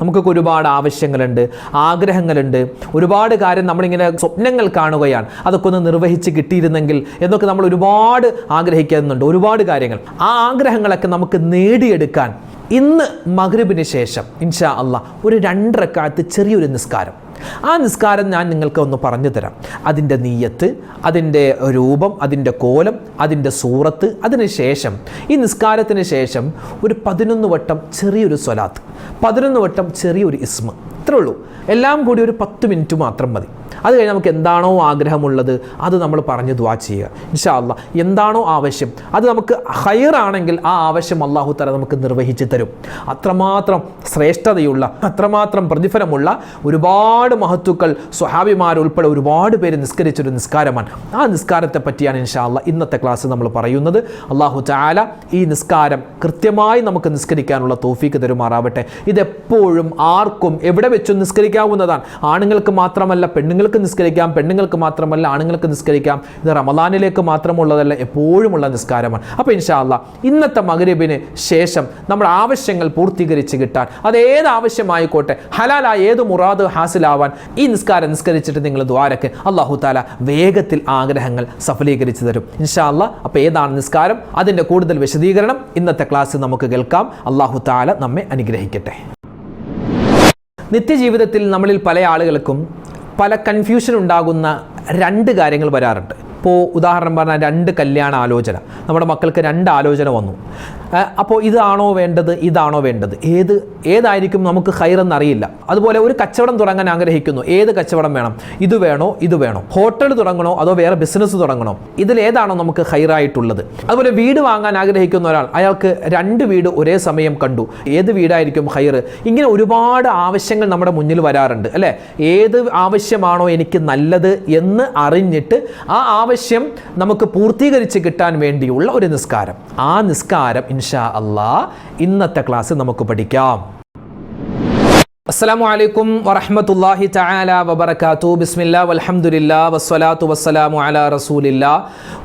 നമുക്കൊക്കെ ഒരുപാട് ആവശ്യങ്ങളുണ്ട് ആഗ്രഹങ്ങളുണ്ട്. ഒരുപാട് കാര്യം നമ്മളിങ്ങനെ സ്വപ്നങ്ങൾ കാണുകയാണ്. അതൊക്കെ ഒന്ന് നിർവഹിച്ച് കിട്ടിയിരുന്നെങ്കിൽ എന്നൊക്കെ നമ്മൾ ഒരുപാട് ആഗ്രഹിക്കുന്നുണ്ട് ഒരുപാട് കാര്യങ്ങൾ. ആ ആഗ്രഹങ്ങളൊക്കെ നമുക്ക് നേടിയെടുക്കാൻ ഇന്ന് മഗ്രിബിന് ശേഷം ഇൻഷാ അല്ല ഒരു രണ്ടരക്കാലത്ത് ചെറിയൊരു നിസ്കാരം. ആ നിസ്കാരം ഞാൻ നിങ്ങൾക്ക് ഒന്ന് പറഞ്ഞു തരാം. അതിന്റെ നീയത്ത് അതിന്റെ രൂപം അതിന്റെ കോലം അതിന്റെ സൂറത്ത് അതിന് ശേഷം ഈ നിസ്കാരത്തിന് ശേഷം ഒരു പതിനൊന്ന് വട്ടം ചെറിയൊരു സ്വലാത്ത് പതിനൊന്ന് വട്ടം ചെറിയൊരു ഇസ്മ. ഇത്രേ ഉള്ളൂ. എല്ലാം കൂടി ഒരു പത്ത് മിനിറ്റ് മാത്രം മതി. അത് കഴിഞ്ഞ് നമുക്ക് എന്താണോ ആഗ്രഹമുള്ളത് അത് നമ്മൾ പറഞ്ഞ് ദ്വാ ചെയ്യുക. ഇൻഷാ അല്ലാ എന്താണോ ആവശ്യം അത് നമുക്ക് ഹയറാണെങ്കിൽ ആ ആവശ്യം അള്ളാഹു തല നമുക്ക് നിർവഹിച്ച് തരും. അത്രമാത്രം ശ്രേഷ്ഠതയുള്ള അത്രമാത്രം പ്രതിഫലമുള്ള ഒരുപാട് മഹത്തുക്കൾ സ്വഹാബിമാർ ഉൾപ്പെടെ ഒരുപാട് പേര് നിസ്കരിച്ചൊരു നിസ്കാരമാണ്. ആ നിസ്കാരത്തെ പറ്റിയാണ് ഇൻഷാ അല്ലാ ഇന്നത്തെ ക്ലാസ് നമ്മൾ പറയുന്നത്. അള്ളാഹു ചാല ഈ നിസ്കാരം കൃത്യമായി നമുക്ക് നിസ്കരിക്കാനുള്ള തോഫീക്ക് തരുമാറാവട്ടെ. ഇതെപ്പോഴും ആർക്കും എവിടെ വെച്ചും നിസ്കരിക്കാവുന്നതാണ്. ആണുങ്ങൾക്ക് മാത്രമല്ല പെണ്ണുങ്ങൾക്ക് നിസ്കരിക്കാം പെണ്ണുങ്ങൾക്ക് മാത്രമല്ല ആണുങ്ങൾക്ക് നിസ്കരിക്കാം. ഇത് റമദാനിലേക്ക് മാത്രമുള്ളതല്ല എപ്പോഴുമുള്ള നിസ്കാരമാണ്. അപ്പോൾ ഇൻഷാല്ല ഇന്നത്തെ മകരീബിന് ശേഷം നമ്മുടെ ആവശ്യങ്ങൾ പൂർത്തീകരിച്ച് കിട്ടാൻ. അത് ഏത് ആവശ്യമായിക്കോട്ടെ ഹലാലായ ഏത് മുറാദ് ഹാസിലാവാൻ ഈ നിസ്കാരം നിസ്കരിച്ചിട്ട് നിങ്ങൾ ദ്വാരക്ക് അള്ളാഹു താല വേഗത്തിൽ ആഗ്രഹങ്ങൾ സഫലീകരിച്ചു തരും. ഇൻഷാല്ല അപ്പോൾ ഏതാണ് നിസ്കാരം? അതിന്റെ കൂടുതൽ വിശദീകരണം ഇന്നത്തെ ക്ലാസ്സിൽ നമുക്ക് കേൾക്കാം. അള്ളാഹു താല നമ്മെ അനുഗ്രഹിക്കട്ടെ. നിത്യജീവിതത്തിൽ നമ്മളിൽ പല ആളുകൾക്കും പല കൺഫ്യൂഷൻ ഉണ്ടാകുന്ന രണ്ട് കാര്യങ്ങൾ വരാറുണ്ട്. ഇപ്പോൾ ഉദാഹരണം പറഞ്ഞാൽ രണ്ട് കല്യാണ ആലോചന. നമ്മുടെ മക്കൾക്ക് രണ്ട് ആലോചന വന്നു. അപ്പോൾ ഇതാണോ വേണ്ടത് ഇതാണോ വേണ്ടത്? ഏത് ഏതായിരിക്കും നമുക്ക് ഹൈറെന്ന് അറിയില്ല അതുപോലെ ഒരു കച്ചവടം തുടങ്ങാൻ ആഗ്രഹിക്കുന്നു. ഏത് കച്ചവടം വേണം? ഇത് വേണോ ഇത് വേണോ? ഹോട്ടൽ തുടങ്ങണോ അതോ വേറെ ബിസിനസ് തുടങ്ങണോ? ഇതിൽ ഏതാണോ നമുക്ക് ഹൈറായിട്ടുള്ളത് അതുപോലെ വീട് വാങ്ങാൻ ആഗ്രഹിക്കുന്ന ഒരാൾ അയാൾക്ക് രണ്ട് വീട് ഒരേ സമയം കണ്ടു. ഏത് വീടായിരിക്കും ഹൈർ ഇങ്ങനെ ഒരുപാട് ആവശ്യങ്ങൾ നമ്മുടെ മുന്നിൽ വരാറുണ്ട് അല്ലേ? ഏത് ആവശ്യമാണോ എനിക്ക് നല്ലത് എന്ന് അറിഞ്ഞിട്ട് ആ ആവശ്യം നമുക്ക് പൂർത്തീകരിച്ച് കിട്ടാൻ വേണ്ടിയുള്ള ഒരു നിസ്കാരം. ആ നിസ്കാരം ഇൻഷാ അള്ളാ ഇന്നത്തെ ക്ലാസ് നമുക്ക് പഠിക്കാം. അസ്സലാമു വലൈക്കും വറഹ്മത്തുള്ളാഹി തആല വബറകാതു ബിസ്മില്ല വലഹമുല്ല വസ്സലാത്തു വസ്സലാമു അല റസൂലില്ലാ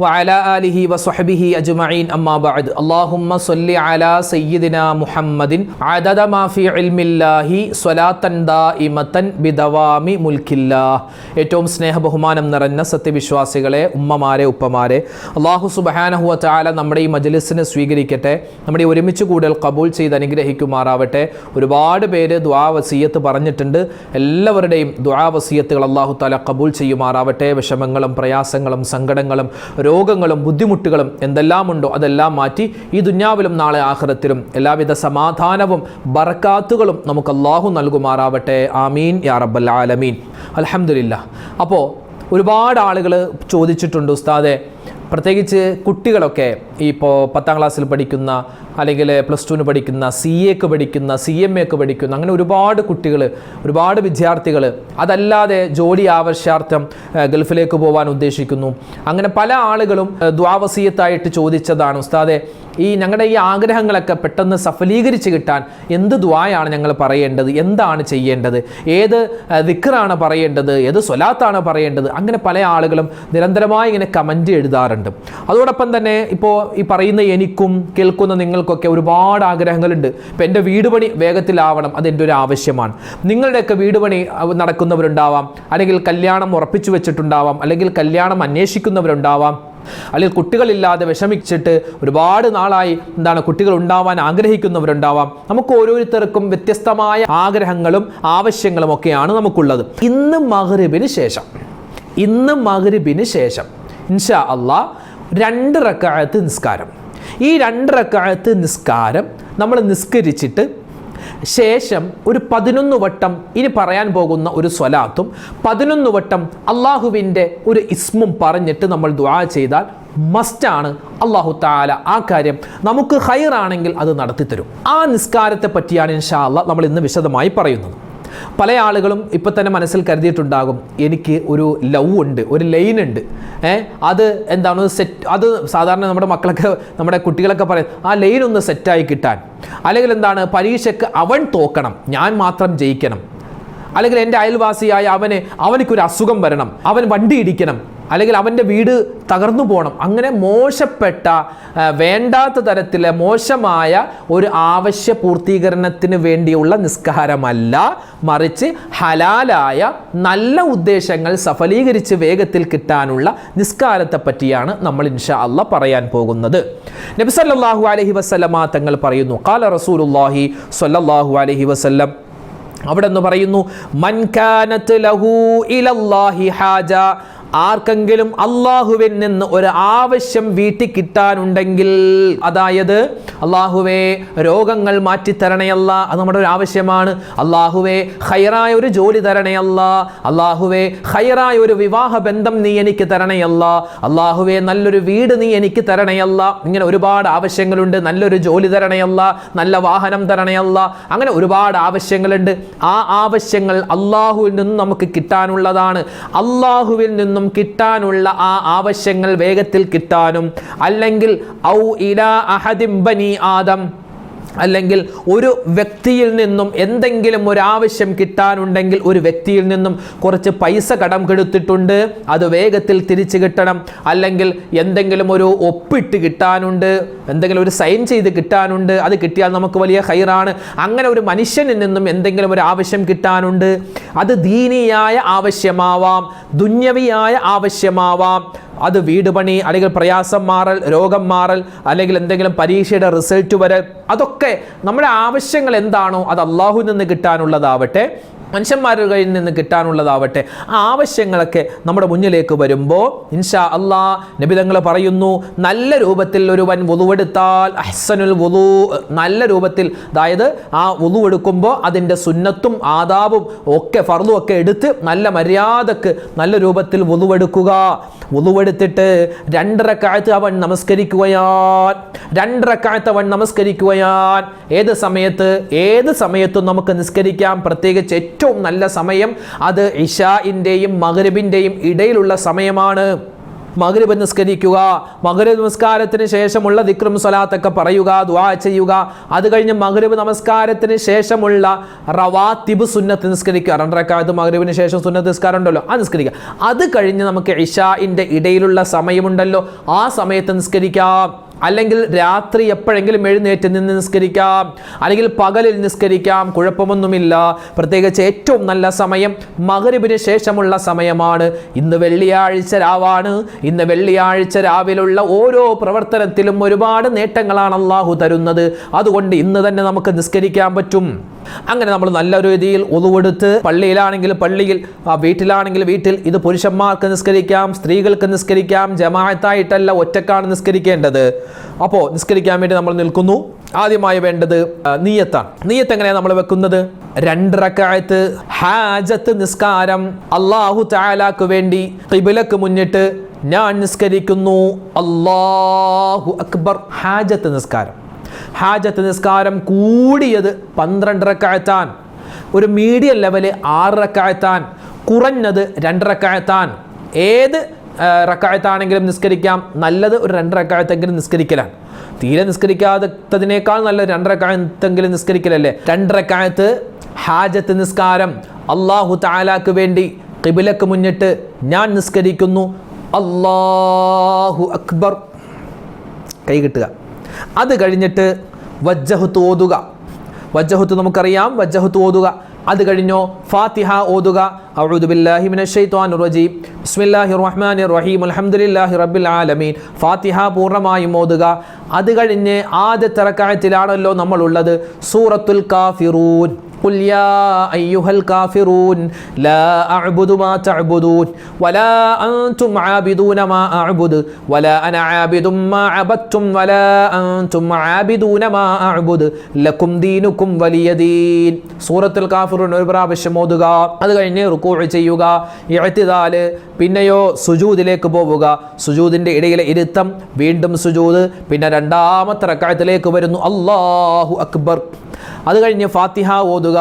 വഅലാ ആലിഹി വസ്വഹബിഹി അജ്മഈൻ. അമ്മാ ബഅദ്. അല്ലാഹുമ്മ അല സയ്യിദിനാ മുഹമ്മദിൻ. അദദ മാഫി ഇൽമില്ലാഹി സ്വലാത്തൻ ദാഇമത്തൻ ബിദവാമി മുൽക്കില്ലാഹ് ഏറ്റവും സ്നേഹബഹുമാനം നിറഞ്ഞ സത്യവിശ്വാസികളെ ഉമ്മമാരെ ഉപ്പമാരെ അള്ളാഹു സുബ്ഹാനഹു വ നമ്മുടെ ഈ മജലിസിനെ സ്വീകരിക്കട്ടെ. നമ്മുടെ ഒരുമിച്ച് കൂടൽ കബൂൽ ചെയ്ത് അനുഗ്രഹിക്കുമാറാവട്ടെ. ഒരുപാട് പേര് ദ്വാ വസീയത്ത് പറഞ്ഞിട്ടുണ്ട്. എല്ലാവരുടെയും ദുആ വസീയത്തുകൾ അള്ളാഹു താല കബൂൽ ചെയ്യുമാറാവട്ടെ. വിഷമങ്ങളും പ്രയാസങ്ങളും സങ്കടങ്ങളും രോഗങ്ങളും ബുദ്ധിമുട്ടുകളും എന്തെല്ലാം ഉണ്ടോ അതെല്ലാം മാറ്റി ഈ ദുന്യാവിലും നാളെ ആഹ്റത്തിലും എല്ലാവിധ സമാധാനവും ബർക്കാത്തുകളും നമുക്ക് അള്ളാഹു നൽകുമാറാവട്ടെ. ആമീൻ യാ റബ്ബൽ ആലമീൻ. അലഹമില്ല അപ്പോൾ ഒരുപാട് ആളുകൾ ചോദിച്ചിട്ടുണ്ട് ഉസ്താദെ പ്രത്യേകിച്ച് കുട്ടികളൊക്കെ ഇപ്പോൾ പത്താം ക്ലാസ്സിൽ പഠിക്കുന്ന അല്ലെങ്കിൽ പ്ലസ് ടുവിന് പഠിക്കുന്ന സി എക്ക് പഠിക്കുന്ന സി എം എക്ക് പഠിക്കുന്ന അങ്ങനെ ഒരുപാട് കുട്ടികൾ ഒരുപാട് വിദ്യാർത്ഥികൾ അതല്ലാതെ ജോലി ആവശ്യാർത്ഥം ഗൾഫിലേക്ക് പോകാൻ ഉദ്ദേശിക്കുന്നു. അങ്ങനെ പല ആളുകളും ദ്വാവസീയത്തായിട്ട് ചോദിച്ചതാണ്. ഉസ്താദെ ഈ ഞങ്ങളുടെ ഈ ആഗ്രഹങ്ങളൊക്കെ പെട്ടെന്ന് സഫലീകരിച്ച് കിട്ടാൻ എന്ത് ദ്വായാണ് ഞങ്ങൾ പറയേണ്ടത്? എന്താണ് ചെയ്യേണ്ടത്? ഏത് ദിക്കറാണ് പറയേണ്ടത്? ഏത് സ്വലാത്താണ് പറയേണ്ടത്? അങ്ങനെ പല ആളുകളും നിരന്തരമായി ഇങ്ങനെ കമന്റ് എഴുതാറുണ്ട്. അതോടൊപ്പം തന്നെ ഇപ്പോൾ ഈ പറയുന്ന എനിക്കും കേൾക്കുന്ന നിങ്ങൾക്കൊക്കെ ഒരുപാട് ആഗ്രഹങ്ങളുണ്ട്. ഇപ്പം എന്റെ വീട് പണി വേഗത്തിലാവണം അതെന്റെ ഒരു ആവശ്യമാണ്. നിങ്ങളുടെയൊക്കെ വീട് പണി നടക്കുന്നവരുണ്ടാവാം അല്ലെങ്കിൽ കല്യാണം ഉറപ്പിച്ചു വെച്ചിട്ടുണ്ടാവാം അല്ലെങ്കിൽ കല്യാണം അന്വേഷിക്കുന്നവരുണ്ടാവാം. അല്ലെങ്കിൽ കുട്ടികളില്ലാതെ വിഷമിച്ചിട്ട് ഒരുപാട് നാളായി എന്താണ് കുട്ടികൾ ഉണ്ടാവാൻ ആഗ്രഹിക്കുന്നവരുണ്ടാവാം. നമുക്ക് ഓരോരുത്തർക്കും വ്യത്യസ്തമായ ആഗ്രഹങ്ങളും ആവശ്യങ്ങളും ഒക്കെയാണ് നമുക്കുള്ളത്. ഇന്ന് മഗ്രിബിന് ശേഷം ഇന്ന് മഗ്രിബിന് ശേഷം ഇൻഷാ അള്ളാ രണ്ട് റക്കായത്ത് നിസ്കാരം. ഈ രണ്ട് റക്കായത്ത് നിസ്കാരം നമ്മൾ നിസ്കരിച്ചിട്ട് ശേഷം ഒരു പതിനൊന്ന് വട്ടം ഇനി പറയാൻ പോകുന്ന ഒരു സ്വലാത്തും പതിനൊന്ന് വട്ടം അള്ളാഹുവിന്റെ ഒരു ഇസ്മും പറഞ്ഞിട്ട് നമ്മൾ ദുആ ചെയ്താൽ മസ്റ്റാണ് അള്ളാഹു താല ആ കാര്യം നമുക്ക് ഹൈറാണെങ്കിൽ അത് നടത്തിത്തരും. ആ നിസ്കാരത്തെ പറ്റിയാണ് ഇൻഷാ അള്ളാഹ് നമ്മൾ ഇന്ന് വിശദമായി പറയുന്നത്. പല ആളുകളും ഇപ്പം തന്നെ മനസ്സിൽ കരുതിയിട്ടുണ്ടാകും എനിക്ക് ഒരു ലവ് ഉണ്ട് ഒരു ലൈൻ ഉണ്ട്. ഏ അത് എന്താണ് സെറ്റ് അത് സാധാരണ നമ്മുടെ മക്കളൊക്കെ നമ്മുടെ കുട്ടികളൊക്കെ പറയും ആ ലൈൻ ഒന്ന് സെറ്റായി കിട്ടാൻ. അല്ലെങ്കിൽ എന്താണ് പരീക്ഷയ്ക്ക് അവൻ തോക്കണം ഞാൻ മാത്രം ജയിക്കണം. അല്ലെങ്കിൽ എന്റെ അയൽവാസിയായ അവന് അവനിക്കൊരു അസുഖം വരണം അവൻ വണ്ടി ഇടിക്കണം. അല്ലെങ്കിൽ അവന്റെ വീട് തകർന്നു പോകണം. അങ്ങനെ മോശപ്പെട്ട വേണ്ടാത്ത തരത്തിലെ മോശമായ ഒരു ആവശ്യ പൂർത്തീകരണത്തിന് വേണ്ടിയുള്ള നിസ്കാരമല്ല. മറിച്ച് ഹലാലായ നല്ല ഉദ്ദേശങ്ങൾ സഫലീകരിച്ച് വേഗത്തിൽ കിട്ടാനുള്ള നിസ്കാരത്തെ പറ്റിയാണ് നമ്മൾ ഇൻഷാ അല്ല പറയാൻ പോകുന്നത്. നബി സല്ലല്ലാഹു അലൈഹി വസല്ലമ തങ്ങൾ പറയുന്നു കാല റസൂലുല്ലാഹി സ്വല്ലല്ലാഹു അലഹി വസല്ലം അവിടെ നിന്ന് പറയുന്നു മൻ കാനത്ത് ലഹു ഇലല്ലാഹി ഹാജ ആർക്കെങ്കിലും അള്ളാഹുവിൽ നിന്ന് ഒരു ആവശ്യം വീട്ടിൽ കിട്ടാനുണ്ടെങ്കിൽ അതായത് അള്ളാഹുവേ രോഗങ്ങൾ മാറ്റിത്തരണയല്ല അത് നമ്മുടെ ഒരു ആവശ്യമാണ്. അള്ളാഹുവേ ഹൈറായ ഒരു ജോലി തരണയല്ല. അള്ളാഹുവേ ഹൈറായ ഒരു വിവാഹ ബന്ധം നീ എനിക്ക് തരണയല്ല. അള്ളാഹുവേ നല്ലൊരു വീട് നീ എനിക്ക് തരണയല്ല. ഇങ്ങനെ ഒരുപാട് ആവശ്യങ്ങളുണ്ട്. നല്ലൊരു ജോലി തരണയല്ല. നല്ല വാഹനം തരണയല്ല. അങ്ങനെ ഒരുപാട് ആവശ്യങ്ങളുണ്ട്. ആ ആവശ്യങ്ങൾ അള്ളാഹുവിൽ നിന്നും നമുക്ക് കിട്ടാനുള്ളതാണ്. അള്ളാഹുവിൽ നിന്നും കിട്ടാനുള്ള ആ ആവശ്യങ്ങൾ വേഗത്തിൽ കിട്ടാനും അല്ലെങ്കിൽ ഔ ഇലാ അഹദിം ബനി ആദം അല്ലെങ്കിൽ ഒരു വ്യക്തിയിൽ നിന്നും എന്തെങ്കിലും ഒരു ആവശ്യം കിട്ടാനുണ്ടെങ്കിൽ ഒരു വ്യക്തിയിൽ നിന്നും കുറച്ച് പൈസ കടം കെടുത്തിട്ടുണ്ട് അത് വേഗത്തിൽ തിരിച്ചു കിട്ടണം. അല്ലെങ്കിൽ എന്തെങ്കിലും ഒരു ഒപ്പിട്ട് കിട്ടാനുണ്ട് എന്തെങ്കിലും ഒരു സൈൻ ചെയ്ത് കിട്ടാനുണ്ട് അത് കിട്ടിയാൽ നമുക്ക് വലിയ ഹൈറാണ്. അങ്ങനെ ഒരു മനുഷ്യനിൽ നിന്നും എന്തെങ്കിലും ഒരു ആവശ്യം കിട്ടാനുണ്ട് അത് ദീനിയായ ആവശ്യമാവാം ദുന്യവിയായ ആവശ്യമാവാം. അത് വീട് പണി അല്ലെങ്കിൽ പ്രയാസം മാറൽ രോഗം മാറൽ അല്ലെങ്കിൽ എന്തെങ്കിലും പരീക്ഷയുടെ റിസൾട്ട് വരൽ അതൊക്കെ നമ്മുടെ ആവശ്യങ്ങൾ എന്താണോ അത് അള്ളാഹുവിൽ നിന്ന് കിട്ടാനുള്ളതാവട്ടെ. മനുഷ്യന്മാരുടെ കയ്യിൽ നിന്ന് കിട്ടാനുള്ളതാവട്ടെ ആ ആവശ്യങ്ങളൊക്കെ നമ്മുടെ മുന്നിലേക്ക് വരുമ്പോൾ ഇൻഷാ അള്ളാ നബിതങ്ങൾ പറയുന്നു നല്ല രൂപത്തിൽ ഒരു വൻ വുളുവെടുത്താൽ അഹ്സനുൽ വുളു നല്ല രൂപത്തിൽ അതായത് ആ വുളു എടുക്കുമ്പോൾ അതിന്റെ സുന്നത്തും ആദാവും ഒക്കെ ഫർദും ഒക്കെ എടുത്ത് നല്ല മര്യാദയ്ക്ക് നല്ല രൂപത്തിൽ വുളുവെടുക്കുക രണ്ടര കാലത്ത് അവൻ നമസ്കരിക്കുകയാൻ രണ്ടരക്കാലത്ത് അവൻ നമസ്കരിക്കുകയാൻ ഏത് സമയത്ത് ഏത് സമയത്തും നമുക്ക് നിസ്കരിക്കാം. പ്രത്യേകിച്ച് ഏറ്റവും നല്ല സമയം അത് ഇഷാഇന്റെയും മകരബിന്റെയും ഇടയിലുള്ള സമയമാണ്. മകരബ് നിസ്കരിക്കുക മഗ്രിബ് നമസ്കാരത്തിന് ശേഷമുള്ള ദിക്റും സ്വലാത്തൊക്കെ പറയുക ദ്വാ ചെയ്യുക. അത് കഴിഞ്ഞ് മകരബ് നമസ്കാരത്തിന് ശേഷമുള്ള റവാത്തിബ് സുന്നത്ത് നിസ്കരിക്കുക. രണ്ടരക്കാലത്ത് മകരബിന് ശേഷം സുന്നത്ത് നിസ്കാരം ഉണ്ടല്ലോ ആ നിസ്കരിക്കുക. അത് കഴിഞ്ഞ് നമുക്ക് ഇഷാഇന്റെ ഇടയിലുള്ള സമയമുണ്ടല്ലോ ആ സമയത്ത് നിസ്കരിക്കാം. അല്ലെങ്കിൽ രാത്രി എപ്പോഴെങ്കിലും എഴുന്നേറ്റ് നിന്ന് നിസ്കരിക്കാം. അല്ലെങ്കിൽ പകലിൽ നിസ്കരിക്കാം. കുഴപ്പമൊന്നുമില്ല. പ്രത്യേകിച്ച് ഏറ്റവും നല്ല സമയം മകരുവിന് ശേഷമുള്ള സമയമാണ്. ഇന്ന് വെള്ളിയാഴ്ച രാവാണ്. ഇന്ന് വെള്ളിയാഴ്ച രാവിലുള്ള ഓരോ പ്രവർത്തനത്തിലും ഒരുപാട് നേട്ടങ്ങളാണ് അള്ളാഹു തരുന്നത്. അതുകൊണ്ട് ഇന്ന് തന്നെ നമുക്ക് നിസ്കരിക്കാൻ പറ്റും. അങ്ങനെ നമ്മൾ നല്ല രീതിയിൽ ഒതുവെടുത്ത് പള്ളിയിലാണെങ്കിൽ പള്ളിയിൽ വീട്ടിലാണെങ്കിൽ വീട്ടിൽ ഇത് പുരുഷന്മാർക്ക് നിസ്കരിക്കാം സ്ത്രീകൾക്ക് നിസ്കരിക്കാം ജമാഅത്തായിട്ടല്ല ഒറ്റക്കാണ് നിസ്കരിക്കേണ്ടത്. അപ്പോൾ നിസ്കരിക്കാൻ വേണ്ടി നമ്മൾ നിൽക്കുന്നു. ആദ്യമായി വേണ്ടത് നീയത്താണ്. നീയത്ത് എങ്ങനെയാണ് നമ്മൾ വെക്കുന്നത്? രണ്ട് റക്കായത്ത് ഹാജത്ത് നിസ്കാരം അള്ളാഹു താലാക്ക് വേണ്ടി കിബിലക്ക് മുന്നിട്ട് ഞാൻ നിസ്കരിക്കുന്നു. അള്ളാഹു അക്ബർ ഹാജത്ത് നിസ്കാരം. ഹാജത്ത് നിസ്കാരം കൂടിയത് പന്ത്രണ്ട് റക്കായത്താൻ. ഒരു മീഡിയം ലെവൽ ആറ് കുറഞ്ഞത് രണ്ട് ഏത് റക്കായത്താണെങ്കിലും നിസ്കരിക്കാം. നല്ലത് ഒരു രണ്ട് റക്കായത്തെങ്കിലും നിസ്കരിക്കലാണ്. തീരെ നിസ്കരിക്കാത്തതിനേക്കാൾ നല്ല രണ്ടരക്കായത്തെങ്കിലും നിസ്കരിക്കലല്ലേ? രണ്ടരക്കായത്ത് ഹാജത്ത് നിസ്കാരം അള്ളാഹു താലാക്ക് വേണ്ടി കിബിലക്ക് മുന്നിട്ട് ഞാൻ നിസ്കരിക്കുന്നു. അള്ളാഹു അക്ബർ. കൈ കിട്ടുക. അത് കഴിഞ്ഞിട്ട് വജ്ജഹുത്ത് ഓതുക വജ്ജഹുത്ത് നമുക്കറിയാം. വജ്ജഹുത്ത് ഓതുക അത് കഴിഞ്ഞോ ഫാത്തിഹ ഓതുക. അഊദു ബില്ലാഹി മിനശ് ശൈത്വാനിർ റജീം ബിസ്മില്ലാഹിർ റഹ്മാനിർ റഹീം അൽഹംദുലില്ലാഹി റബ്ബിൽ ആലമീൻ ഫാത്തിഹ പൂർണ്ണമായും ഓതുക അത് കഴിഞ്ഞ് ആദ്യത്തെ റക്അത്തിലാണല്ലോ നമ്മൾ ഉള്ളത് സൂറത്തുൽ കാഫിറൂൻ قل يا أيها الكافرون لا أعبد ما تعبدون ولا أنتم عابدون ما أعبد ولا أنا عابد ما عبدتم ولا أنتم عابدون ما أعبد لكم دينكم ولي دين സൂറത്തുൽ കാഫിറൂൻ ഒരു പ്രാവശ്യം ഓതുക അത് കഴിഞ്ഞ് റുക്കൂ ചെയ്യുക ഇഴത്തിതാൽ പിന്നെയോ സുജൂദിലേക്ക് പോവുക. സുജൂദിന്റെ ഇടയിലെ ഇരുത്തം വീണ്ടും സുജൂദ് പിന്നെ രണ്ടാമത്തെ റക്കായത്തിലേക്ക് വരുന്നു. അള്ളാഹു അക്ബർ. അത് കഴിഞ്ഞ് ഫാത്തിഹ ഓതുക.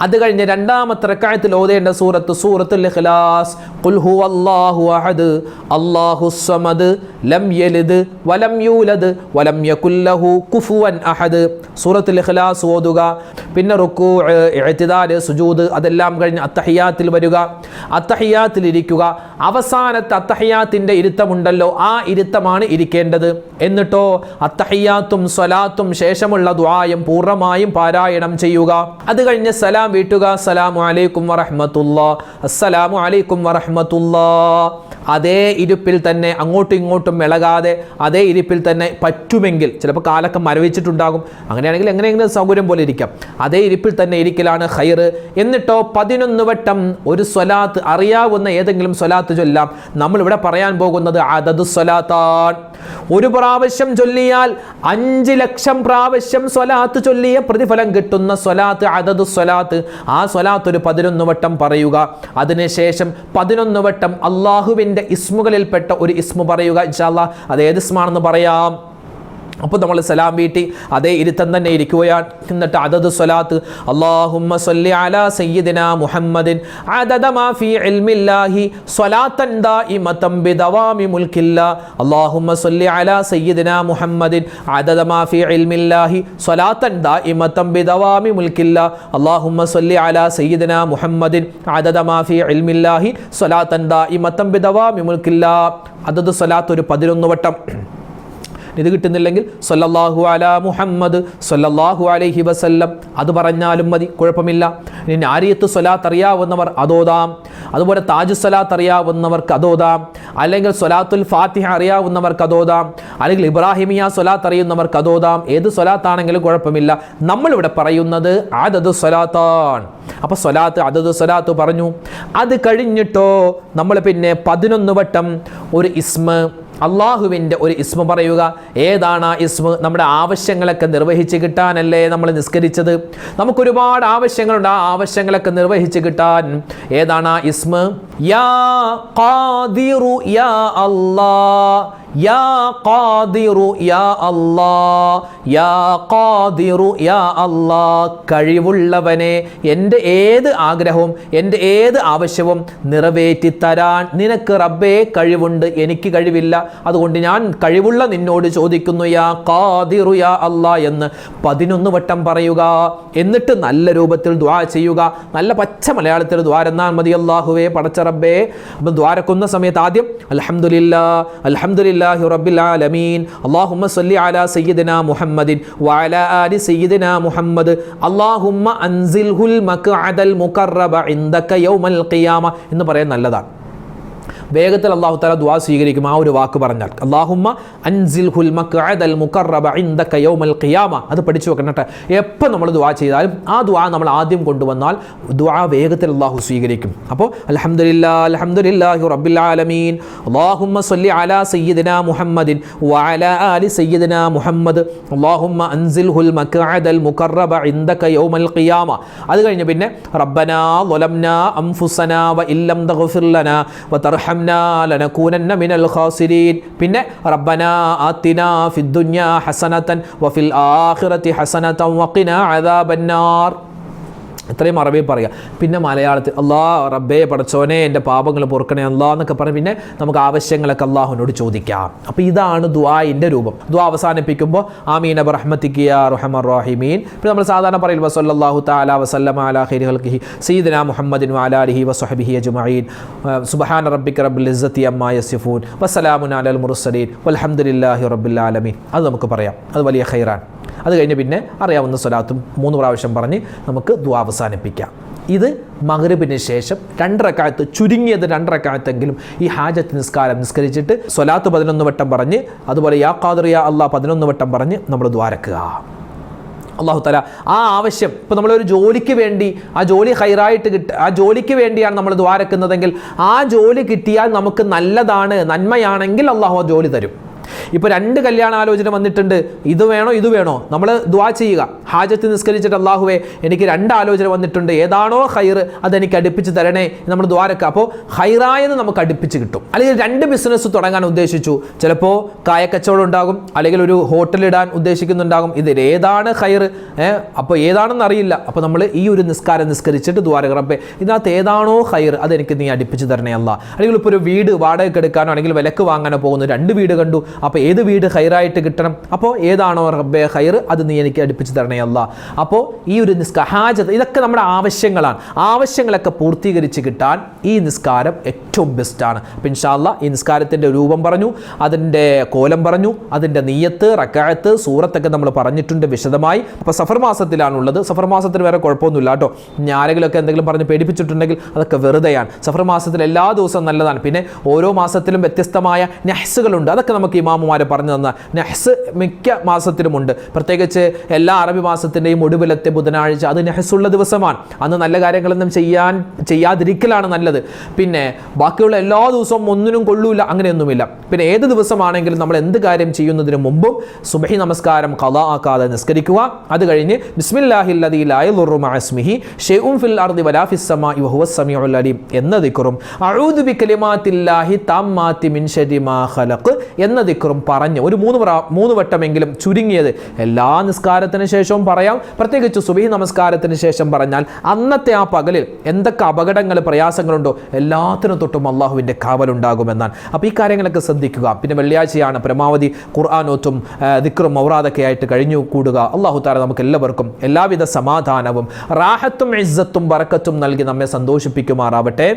അത് കഴിഞ്ഞ് രണ്ടാമത്തെ റക്കായത്തിൽ ഓതേണ്ട സൂറത്ത് സൂറത്തുൽ ഇഖ്ലാസ്. ഖുൽ ഹുവല്ലാഹു അഹദ് അല്ലാഹു സമദ് ലം യലിദ് വലം യൂലദ് വലം യകുല്ലഹു കുഫുവൻ അഹദ്. സൂറത്തുൽ ഇഖ്ലാസ് ഓതുക പിന്നെ റുക്കൂ ഇഅ്തിദാൽ സുജൂദ് അതെല്ലാം കഴിഞ്ഞ് അത്തഹിയാത്തിൽ വരിക. അത്തഹിയാത്തിൽ ഇരിക്കുക. അവസാനത്തെ അത്തഹിയാത്തിന്റെ ഇരുത്തമുണ്ടല്ലോ ആ ഇരുത്തമാണ് ഇരിക്കേണ്ടത്. എന്നിട്ടോ അത്തഹിയാത്തും സ്വലാത്തും ശേഷമുള്ള ദുആയും പൂർണമായും പാരായണം ചെയ്യുക. അത് കഴിഞ്ഞ് സലാം വീട്ടുക. അസ്സലാമു അലൈക്കും വറഹ്മത്തുള്ളാ. അസ്സലാമു അലൈക്കും വറഹ്മത്തുള്ളാ. അതേ ഇരിപ്പിൽ തന്നെ അങ്ങോട്ടും ഇങ്ങോട്ടും ഇളകാതെ അതേ ഇരിപ്പിൽ തന്നെ പറ്റുമെങ്കിൽ ചിലപ്പോൾ കാലൊക്കെ മരവിച്ചിട്ടുണ്ടാകും. അങ്ങനെയാണെങ്കിൽ എങ്ങനെയെങ്കിലും സൗകര്യം പോലെ ഇരിക്കാം. അതേ ഇരിപ്പിൽ തന്നെ ഇരിക്കലാണ് ഹൈറ് എന്നിട്ടോ പതിനൊന്ന് വട്ടം ഒരു സ്വലാത്ത് അറിയാവുന്ന ഏതെങ്കിലും സ്വലാത്ത് ചൊല്ലാം. നമ്മളിവിടെ പറയാൻ പോകുന്നത് അതത് സ്വലാത്താൻ ഒരു പ്രാവശ്യം ചൊല്ലിയാൽ അഞ്ച് ലക്ഷം പ്രാവശ്യം സ്വലാത്ത് ചൊല്ലിയ പ്രതിഫലം കിട്ടുന്ന സ്വലാത്ത് അതത് സ്വലാത്ത്. ആ സ്വലാത്ത് ഒരു പതിനൊന്ന് വട്ടം പറയുക. അതിനുശേഷം പതിനൊന്ന് വട്ടം അള്ളാഹുവിന്റെ ഇസ്മുകളിൽപ്പെട്ട ഒരു ഇസ്മു പറയുക ഇൻഷാല്ലാ അത് ഏത് ഇസ്മാണെന്ന് പറയാം? അപ്പോൾ നമ്മൾ സലാം വീട്ടി അതേ ഇരുത്തം തന്നെ ഇരിക്കുകയാണ്. എന്നിട്ട് അതത് സ്വലാത്ത് അല്ലാഹുമ്മ സല്ലി അലാ സയ്യിദിന മുഹമ്മദിൻ ഫീ ഇൽമില്ലാഹി ബിദവാമി സല്ലി അലാ മുഹമ്മദിൻ ഫീ ഇൽമില്ലാഹി ബിദവാമി സല്ലി അലാ മുഹമ്മദിൻ ഫീ ഇൽമില്ലാഹി ബിദവാമി അതത് സ്വലാത്ത് ഒരു പതിനൊന്ന് വട്ടം. ഇത് കിട്ടുന്നില്ലെങ്കിൽ സൊല്ലാഹു അല മുഹമ്മദ് സൊല്ലാഹു അലൈഹി വസല്ലം. അത് പറഞ്ഞാലും മതി കുഴപ്പമില്ല. ഇനി ആര്യത്ത് സ്വലാത്ത് അറിയാവുന്നവർ അതോതാം. അതുപോലെ താജ് സ്വലാത്ത് അറിയാവുന്നവർക്ക് അതോതാം. അല്ലെങ്കിൽ സ്വലാത്തുൽ ഫാത്തിഹ അറിയാവുന്നവർക്ക് അതോതാം. അല്ലെങ്കിൽ ഇബ്രാഹിമിയ സ്വലാത്ത് അറിയുന്നവർക്ക് അതോതാം. ഏത് സ്വലാത്താണെങ്കിലും കുഴപ്പമില്ല. നമ്മളിവിടെ പറയുന്നത് അതത് സ്വലാത്താണ്. അപ്പോൾ സ്വലാത്ത് അതത് സ്വലാത്ത് പറഞ്ഞു. അത് കഴിഞ്ഞിട്ടോ നമ്മൾ പിന്നെ പതിനൊന്ന് വട്ടം ഒരു ഇസ്മ അള്ളാഹുവിന്റെ ഒരു ഇസ്മ പറയുക ഏതാണ് ആ ഇസ്മ? നമ്മുടെ ആവശ്യങ്ങളൊക്കെ നിർവഹിച്ച് കിട്ടാനല്ലേ നമ്മൾ നിസ്കരിച്ചത്? നമുക്കൊരുപാട് ആവശ്യങ്ങളുണ്ട് ആ ആവശ്യങ്ങളൊക്കെ നിർവഹിച്ച് കിട്ടാൻ ഏതാണ് ആ ഇസ്മ? യാ യാ യാ ഖാദിറു യാ അല്ലാ യാ ഖാദിറു യാ അല്ലാ കഴിവുള്ളവനെ എന്റെ ഏത് ആഗ്രഹവും എന്റെ ഏത് ആവശ്യവും നിറവേറ്റി തരാൻ നിനക്ക് റബ്ബേ കഴിവുണ്ട് എനിക്ക് കഴിവില്ല. അതുകൊണ്ട് ഞാൻ കഴിവുള്ള നിന്നോട് ചോദിക്കുന്നു യാ ഖാദിറു യാ അല്ലാ എന്ന് പതിനൊന്ന് വട്ടം പറയുക എന്നിട്ട് നല്ല രൂപത്തിൽ ദ്വാ ചെയ്യുക. നല്ല പച്ച മലയാളത്തിൽ ദ്വാരെന്നാൽ മതി അള്ളാഹുവേ പടച്ച റബ്ബേ. അപ്പം ദ്വാരക്കുന്ന സമയത്ത് ആദ്യം അൽഹംദുലില്ലാ അൽഹംദുലില്ലാഹി റബ്ബിൽ ആലമീൻ അല്ലാഹുമ്മ സല്ലി അലാ സയ്യിദന മുഹമ്മദിൻ വഅല ആലി സയ്യിദന മുഹമ്മദ് അല്ലാഹുമ്മ അൻസിൽഹുൽ മഖഅദൽ മുഖറബ ഇൻദക യൗമൽ ഖിയാമ എന്ന് പറയാൻ നല്ലതാണ്. വേഗത്തിൽ അള്ളാഹു താല ദ്വാ സ്വീകരിക്കും ആ ഒരു വാക്ക് പറഞ്ഞാൽ അള്ളാഹുമ്മ അൻസിൽ ഹുൽ മഖഅദൽ മുഖറബ ഇൻദക യൗമൽ ഖിയാമ അത് പഠിച്ചു വെക്കണം കേട്ടോ എപ്പോൾ നമ്മൾ ദ്വാ ചെയ്താലും ആ ദ്വാ നമ്മൾ ആദ്യം കൊണ്ടുവന്നാൽ ദ്വാ വേഗത്തിൽ അള്ളാഹു സ്വീകരിക്കും അപ്പോൾ അൽഹംദുലില്ലാ അൽഹംദുലില്ലാഹി റബ്ബിൽ ആലമീൻ അള്ളാഹുമ്മ സല്ലി അലാ സയ്യിദിന മുഹമ്മദിൻ വഅലാ ആലി സയ്യിദിന മുഹമ്മദ് അള്ളാഹുമ്മ അൻസിൽ ഹുൽ മഖഅദൽ മുഖറബ ഇൻദക യൗമൽ ഖിയാമ അത് കഴിഞ്ഞ് പിന്നെ റബ്ബനാ ظلمنا أنفسنا وإن لم تغفر لنا وترحمنا ارحمنا لنكونن من الخاسرين. بنا ربنا آتنا في الدنيا حسنة وفي الآخرة حسنة وقنا عذاب النار. അത്രയും അറബി പറയുക പിന്നെ മലയാളത്തിൽ അള്ളാ റബ്ബേ പടച്ചോനെ എന്റെ പാപങ്ങൾ പൊറുക്കണേ അള്ളാ എന്നൊക്കെ പറഞ്ഞ് പിന്നെ നമുക്ക് ആവശ്യങ്ങളൊക്കെ അള്ളാഹുവിനോട് ചോദിക്കാം. അപ്പോൾ ഇതാണ് ദ്വായിന്റെ രൂപം. ദ്വാ അവസാനിപ്പിക്കുമ്പോൾ ആമീൻ അബ് റഹ്മത്തിക്കിയ റഹമർ റാഹിമീൻ പിന്നെ നമ്മൾ സാധാരണ പറയും വസല്ലാഹു താല വസല്ലം അലാ ഹിരിഹൽഹി സീദന മുഹമ്മദിൻ അലാലിഹി വസ്ഹബിഹി അജുമീൻ സുബഹാൻ റബ്ബിക് റബ്ബിൽ ഇസ്സത്തി അമ്മ യസിഫൂൻ വസ്സലാമുൻ അലൽ മുറുസലീൻ വലഹമുല്ലാഹി റബ്ബിൽ ആലമീൻ. അത് നമുക്ക് പറയാം. അത് വലിയ ഖൈറാൻ അത് കഴിഞ്ഞ് പിന്നെ അറിയാവുന്ന സ്വലാത്തും മൂന്ന് പ്രാവശ്യം പറഞ്ഞ് നമുക്ക് ദ്വാ അവസാനിപ്പിക്കാം. ഇത് മഗ്രിബിന് ശേഷം രണ്ടരക്കാലത്ത് ചുരുങ്ങിയത് രണ്ടരക്കാലത്തെങ്കിലും ഈ ഹാജത്ത് നിസ്കാരം നിസ്കരിച്ചിട്ട് സ്വലാത്ത് പതിനൊന്ന് വട്ടം പറഞ്ഞ് അതുപോലെ യാ ഖാദിർ അള്ളാ പതിനൊന്ന് വട്ടം പറഞ്ഞ് നമ്മൾ ദ്വാരക്കുക അള്ളാഹു തല ആ ആവശ്യം ഇപ്പോൾ നമ്മളൊരു ജോലിക്ക് വേണ്ടി ആ ജോലി ഹൈറായിട്ട് കിട്ട ആ ജോലിക്ക് വേണ്ടിയാണ് നമ്മൾ ദ്വാരക്കുന്നതെങ്കിൽ ആ ജോലി കിട്ടിയാൽ നമുക്ക് നല്ലതാണ് നന്മയാണെങ്കിൽ അള്ളാഹു ആ ജോലി തരും. ഇപ്പോൾ രണ്ട് കല്യാണാലോചന വന്നിട്ടുണ്ട്. ഇത് വേണോ ഇത് വേണോ? നമ്മൾ ദ്വാ ചെയ്യുക. ഹാജത്ത് നിസ്കരിച്ചിട്ട് അള്ളാഹുവെ എനിക്ക് രണ്ട് ആലോചന വന്നിട്ടുണ്ട്. ഏതാണോ ഹൈർ അതെനിക്ക് അടുപ്പിച്ച് തരണേ നമ്മൾ ദ്വാരക്ക അപ്പോൾ ഹൈറായെന്ന് നമുക്ക് അടുപ്പിച്ച് കിട്ടും. അല്ലെങ്കിൽ രണ്ട് ബിസിനസ് തുടങ്ങാൻ ഉദ്ദേശിച്ചു. ചിലപ്പോൾ കായക്കച്ചവടം ഉണ്ടാകും. അല്ലെങ്കിൽ ഒരു ഹോട്ടൽ ഇടാൻ ഉദ്ദേശിക്കുന്നുണ്ടാകും. ഇതിൽ ഏതാണ് ഹൈർ അപ്പോൾ ഏതാണെന്ന് അറിയില്ല. അപ്പോൾ നമ്മൾ ഈ ഒരു നിസ്കാരം നിസ്കരിച്ചിട്ട് ദ്വാരക റബ്ബെ ഇതിനകത്ത് ഏതാണോ ഹൈർ അതെനിക്ക് നീ അടുപ്പിച്ച് തരണേ അല്ല അല്ലെങ്കിൽ ഇപ്പോൾ ഒരു വീട് വാടകയ്ക്ക് എടുക്കാനോ അല്ലെങ്കിൽ വിലക്ക് വാങ്ങാനോ പോകുന്നു രണ്ട് വീട് കണ്ടു. അപ്പോൾ ഏത് വീട് ഹൈറായിട്ട് കിട്ടണം? അപ്പോൾ ഏതാണോ റബ്ബെ ഹൈർ അത് നീ എനിക്ക് അടുപ്പിച്ച് തരണേ അല്ല അപ്പോൾ ഈ ഒരു നിസ്ക ഹാജത്ത് ഇതൊക്കെ നമ്മുടെ ആവശ്യങ്ങളാണ്. ആവശ്യങ്ങളൊക്കെ പൂർത്തീകരിച്ച് കിട്ടാൻ ഈ നിസ്കാരം ഏറ്റവും ബെസ്റ്റാണ് അപ്പം ഇൻഷാല്ല ഈ നിസ്കാരത്തിന്റെ രൂപം പറഞ്ഞു അതിന്റെ കോലം പറഞ്ഞു അതിന്റെ നീയത്ത് റക്കായത്ത് സൂറത്തൊക്കെ നമ്മൾ പറഞ്ഞിട്ടുണ്ട് വിശദമായി. അപ്പോൾ സഫർ മാസത്തിലാണുള്ളത്. സഫർ മാസത്തിൽ വേറെ കുഴപ്പമൊന്നുമില്ല കേട്ടോ. ആരെങ്കിലുമൊക്കെ എന്തെങ്കിലും പറഞ്ഞ് പേടിപ്പിച്ചിട്ടുണ്ടെങ്കിൽ അതൊക്കെ വെറുതെയാണ്. സഫർ മാസത്തിൽ എല്ലാ ദിവസവും നല്ലതാണ്. പിന്നെ ഓരോ മാസത്തിലും വ്യത്യസ്തമായ നെഹ്സുകളുണ്ട്. അതൊക്കെ നമുക്ക് ഇമാമുമാരെ പറഞ്ഞു തന്ന നെഹ്സ് മിക്ക മാസത്തിലുമുണ്ട്. പ്രത്യേകിച്ച് എല്ലാ അറബി മാസത്തിന്റെയും ഒടുവിലത്തെ ബുധനാഴ്ച അത് നെഹ്സുള്ള ദിവസമാണ്. അന്ന് നല്ല കാര്യങ്ങളൊന്നും ചെയ്യാൻ ചെയ്യാതിരിക്കലാണ് നല്ലത്. പിന്നെ ബാക്കിയുള്ള എല്ലാ ദിവസവും ഒന്നിനും കൊള്ളൂല അങ്ങനെയൊന്നുമില്ല. പിന്നെ ഏത് ദിവസമാണെങ്കിലും നമ്മൾ എന്ത് കാര്യം ചെയ്യുന്നതിന് മുമ്പും സുബഹി നമസ്കാരം കഥ ആക്കാതെ നിസ്കരിക്കുക. അത് കഴിഞ്ഞ് ബിസ്മില്ലാഹില്ലദിലായി ഷെയ്ഉം ഫിൽ അർദി അലീം എന്ന ദിക്റും. അഊദു മിൻ ഖലഖ് ദിക്റും പറഞ്ഞ്. ഒരു മൂന്ന് പ്രാ മൂന്ന് വട്ടമെങ്കിലും ചുരുങ്ങിയത് എല്ലാ നിസ്കാരത്തിന് ശേഷവും പറയാം. പ്രത്യേകിച്ച് സുബഹി നമസ്കാരത്തിന് ശേഷം പറഞ്ഞാൽ അന്നത്തെ ആ പകലിൽ എന്തൊക്കെ അപകടങ്ങൾ പ്രയാസങ്ങളുണ്ടോ എല്ലാത്തിനും തൊട്ടും അള്ളാഹുവിന്റെ കാവലുണ്ടാകുമെന്നാണ്. അപ്പോൾ ഈ കാര്യങ്ങളൊക്കെ ശ്രദ്ധിക്കുക. പിന്നെ വെള്ളിയാഴ്ചയാണ് പരമാവധി ഖുർആാനോത്തും ദിക്റും മൗറാദൊക്കെ ആയിട്ട് കഴിഞ്ഞു കൂടുക. അള്ളാഹു താര നമുക്ക് എല്ലാവർക്കും എല്ലാവിധ സമാധാനവും റാഹത്തും ഇസ്സത്തും ബറക്കത്തും നൽകി നമ്മെ സന്തോഷിപ്പിക്കുമാറാവട്ടെ.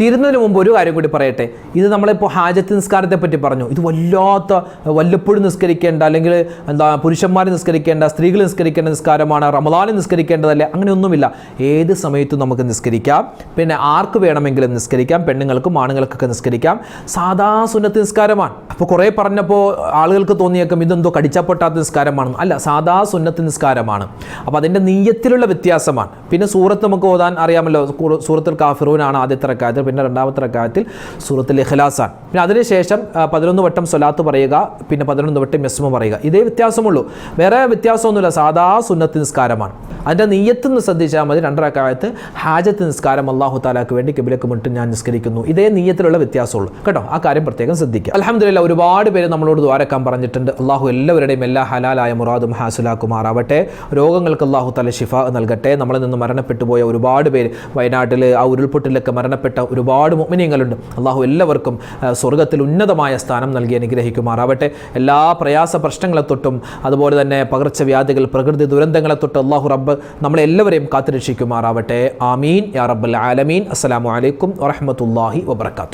തീരുന്നതിന് മുമ്പ് ഒരു കാര്യം കൂടി പറയട്ടെ. ഇത് നമ്മളിപ്പോൾ ഹാജത്ത് നിസ്കാരത്തെ പറ്റി പറഞ്ഞു. ഇത് വല്ലാത്ത വല്ലപ്പോഴും നിസ്കരിക്കേണ്ട അല്ലെങ്കിൽ എന്താ പുരുഷന്മാർ നിസ്കരിക്കേണ്ട സ്ത്രീകൾ നിസ്കരിക്കേണ്ട നിസ്കാരമാണ് റമദാനിൽ നിസ്കരിക്കേണ്ടതല്ലേ? അങ്ങനെയൊന്നുമില്ല. ഏത് സമയത്തും നമുക്ക് നിസ്കരിക്കാം. പിന്നെ ആർക്ക് വേണമെങ്കിലും നിസ്കരിക്കാം. പെണ്ണുങ്ങൾക്കും ആണുങ്ങൾക്കൊക്കെ നിസ്കരിക്കാം. സാധാ സുന്നത്ത് നിസ്കാരമാണ്. അപ്പോൾ കുറേ പറഞ്ഞപ്പോൾ ആളുകൾക്ക് തോന്നിയേക്കും ഇതെന്തോ കടിച്ചപ്പൊട്ടാത്ത നിസ്കാരമാണെന്ന്. അല്ല സാധാ സുന്നത്ത് നിസ്കാരമാണ്. അപ്പോൾ അതിന്റെ നീയത്തിലുള്ള വ്യത്യാസമാണ്. പിന്നെ സൂറത്ത് നമുക്ക് ഓതാൻ അറിയാമല്ലോ. സൂറത്തുൽ കാഫിറൂനാണ് ആദ്യത്തെ പിന്നെ രണ്ടാമത്തെ റക്കായത്തിൽ സൂറത്തിൽ ഇഖ്ലാസാണ്. പിന്നെ അതിനുശേഷം പതിനൊന്ന് വട്ടം സ്വലാത്ത് പറയുക പിന്നെ പതിനൊന്ന് വട്ടം യസ്മ പറയുക. ഇതേ വ്യത്യാസമുള്ളൂ. വേറെ വ്യത്യാസമൊന്നുമില്ല. സാധാ സുന്നത്ത് നിസ്കാരമാണ്. അതിന്റെ നീയത്ത് നിന്ന് ശ്രദ്ധിച്ചാൽ മതി. രണ്ടരക്കാലത്ത് ഹാജത്ത് നിസ്കാരം അള്ളാഹു താലാക്ക് വേണ്ടി കിബിലക്ക് മുട്ട് ഞാൻ നിസ്കരിക്കുന്നു. ഇതേ നീയത്തിലുള്ള വ്യത്യാസമുള്ളൂ. കേട്ടോ? ആ കാര്യം പ്രത്യേകം ശ്രദ്ധിക്കുക. അലഹമില്ല ഒരുപാട് പേര് നമ്മളോട് ദ്വാരക്കാൻ പറഞ്ഞിട്ടുണ്ട്. അള്ളാഹു എല്ലാവരുടെയും എല്ലാ ഹലാലായ മുറാദും ഹാസുലാക്കുമാറാവട്ടെ. രോഗങ്ങൾക്ക് അള്ളാഹു തല ഷിഫ നൽകട്ടെ. നമ്മളിൽ നിന്ന് മരണപ്പെട്ടു പോയ ഒരുപാട് പേര് വയനാട്ടിൽ ആ ഉരുൾപൊട്ടിലൊക്കെ മരണപ്പെട്ട ഒരുപാട് മുഅ്മിനീങ്ങളുണ്ട്. അള്ളാഹു എല്ലാവർക്കും സ്വർഗത്തിൽ ഉന്നതമായ സ്ഥാനം നൽകി അനുഗ്രഹിക്കുമാറാവട്ടെ. എല്ലാ പ്രയാസ പ്രശ്നങ്ങളെ തൊട്ടും അതുപോലെ തന്നെ പകർച്ചവ്യാധികൾ പ്രകൃതി ദുരന്തങ്ങളെ തൊട്ട് അള്ളാഹു റബ്ബ് നമ്മളെല്ലാവരെയും കാത്തുരക്ഷിക്കുമാറാവട്ടെ. ആമീൻ. യാ റബ്ബൽ ആലമീൻ. അസ്സലാമു അലൈക്കും വറഹ്മത്തുള്ളാഹി വബർക്കാത്തു